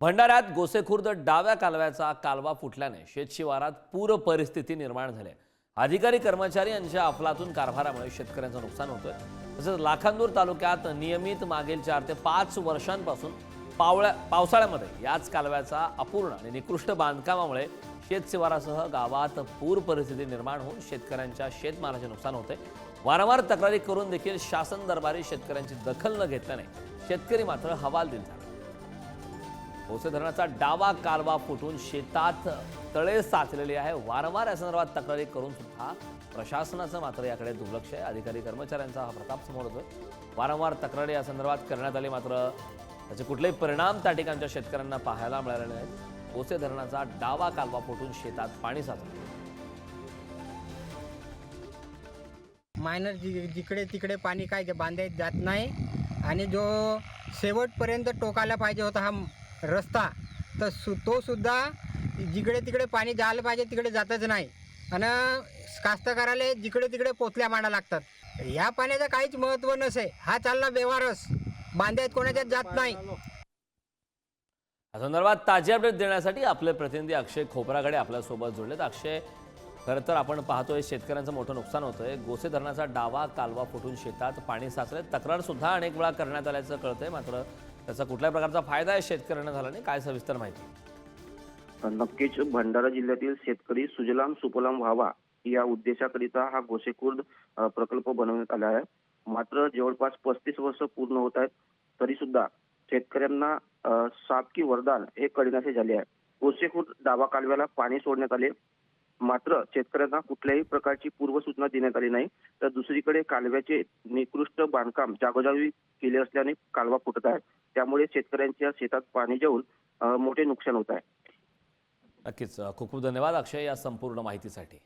भंडाऱ्यात गोसेखुर्द डाव्या कालव्याचा कालवा फुटल्याने शेतशिवारात पूर परिस्थिती निर्माण झाली. आहे. अधिकारी कर्मचारी यांच्या अफलातून कारभारामुळे शेतकऱ्यांचं नुकसान होतंय. तसंच लाखांदूर तालुक्यात नियमित मागील चार ते पाच वर्षांपासून पावळ्या पावसाळ्यामध्ये याच कालव्याचा अपूर्ण आणि निकृष्ट बांधकामामुळे शेतशिवारासह गावात पूर परिस्थिती निर्माण होऊन शेतकऱ्यांच्या शेतमालाचे नुकसान होते. वारंवार तक्रारी करून देखील शासन दरबारी शेतकऱ्यांची दखल न घेतल्याने शेतकरी मात्र हवालदिल झाले. ओसे धरणाचा डावा कालवा फुटून शेतात तळे साचलेले आहे. वारंवार या संदर्भात तक्रारी करून सुद्धा प्रशासनाचं मात्र याकडे दुर्लक्ष आहे. अधिकारी कर्मचाऱ्यांचा हा प्रताप समोर होतोय वारंवार तक्रारी या संदर्भात करण्यात आली मात्र त्याचे कुठलेही परिणाम त्या ठिकाणच्या शेतकऱ्यांना पाहायला मिळाले नाहीत. ओसे धरणाचा डावा कालवा फुटून शेतात पाणी साचलं. मायनर जि जिकडे तिकडे पाणी काय बांधायत जात नाही. आणि जो शेवटपर्यंत टोकायला पाहिजे होता हा रस्ता. तर सु तो सुद्धा जिकडे तिकडे पाणी जायला पाहिजे तिकडे जातच नाही. आणि कास्तकाराला जिकडे तिकडे पोचल्या मांडा लागतात. या पाण्याचं काहीच महत्त्व नसे. हा चालला व्यवहारच बांधायत कोणाच्यात जात नाही. या संदर्भात ताजे अपडेट देण्यासाठी आपले प्रतिनिधी अक्षय खोपराकडे आपल्यासोबत जोडलेत. अक्षय खरं तर आपण पाहतोय शेतकऱ्यांचं मोठं नुकसान होतंय. गोसे धरणाचा डावा कालवा फुटून शेतात पाणी साचलंय. तक्रार सुद्धा अनेक वेळा करण्यात आल्याचं कळतंय. मात्र त्याचा कुठल्या प्रकारचा फायदा आहे शेतकऱ्यांना झाला नाही काय सविस्तर माहिती? नक्कीच भंडारा जिल्ह्यातील शेतकरी सुजलाम सुफलाम व्हावा या उद्देशाकरिता हा गोसेखुर्द प्रकल्प बनवण्यात आला आहे. मात्र जवळपास पस्तीस वर्ष पूर्ण होत आहेत तरी सुद्धा शेतकऱ्यांना अ, साप की वरदान हे कळण्याचे झाले आहे. गोसेखुर्द डावा कालव्याला पाणी सोडण्यात आले. मात्र शेतकऱ्यांना कुठल्याही प्रकारची पूर्वसूचना देण्यात आली नाही. तर दुसरीकडे कालव्याचे निकृष्ट बांधकाम जागोजागी केले असल्याने कालवा फुटत आहे. त्यामुळे शेतकऱ्यांच्या शेतात पाणी जाऊन मोठे नुकसान होत आहे नक्कीच खूप खूप धन्यवाद अक्षय या संपूर्ण माहितीसाठी